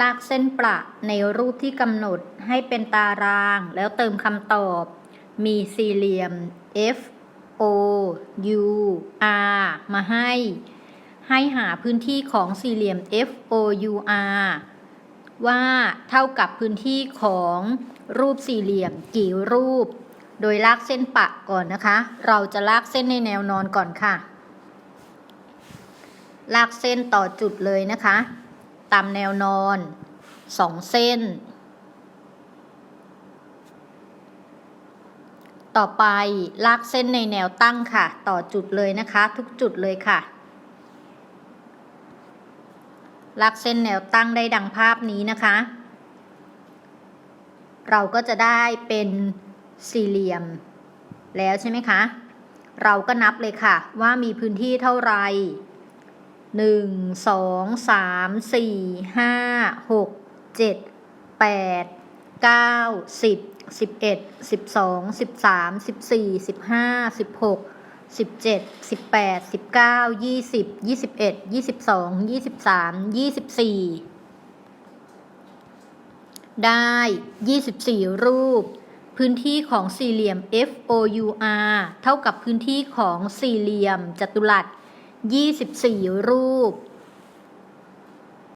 ลากเส้นประในรูปที่กำหนดให้เป็นตารางแล้วเติมคำตอบ มีสี่เหลี่ยม F O U R มาให้ ให้หาพื้นที่ของสี่เหลี่ยม F O U R ว่าเท่ากับพื้นที่ของรูปสี่เหลี่ยมกี่รูป โดยลากเส้นปะก่อนนะคะ เราจะลากเส้นในแนวนอนก่อนค่ะ ลากเส้นต่อจุดเลยนะคะ ตามแนวนอนสองเส้น ต่อไปลากเส้นในแนวตั้งค่ะ ต่อจุดเลยนะคะ ทุกจุดเลยค่ะ ลากเส้นแนวตั้งได้ดังภาพนี้นะคะ เราก็จะได้เป็นสี่เหลี่ยม แล้วใช่ไหมคะ เราก็นับเลยค่ะ ว่ามีพื้นที่เท่าไหร่ หนึ่งสองสามสี่ห้าหกเจ็ดแปดเก้าสิบสิบเอ็ดสิบสองสิบสามสิบสี่สิบห้าสิบหกสิบเจ็ดสิบแปดสิบเก้ายี่สิบยี่สิบเอ็ดยี่สิบสองยี่สิบสามยี่สิบสี่ได้24รูป พื้นที่ของสี่เหลี่ยม F O U R เท่ากับพื้นที่ของสี่เหลี่ยมจัตุรัส 24 รูป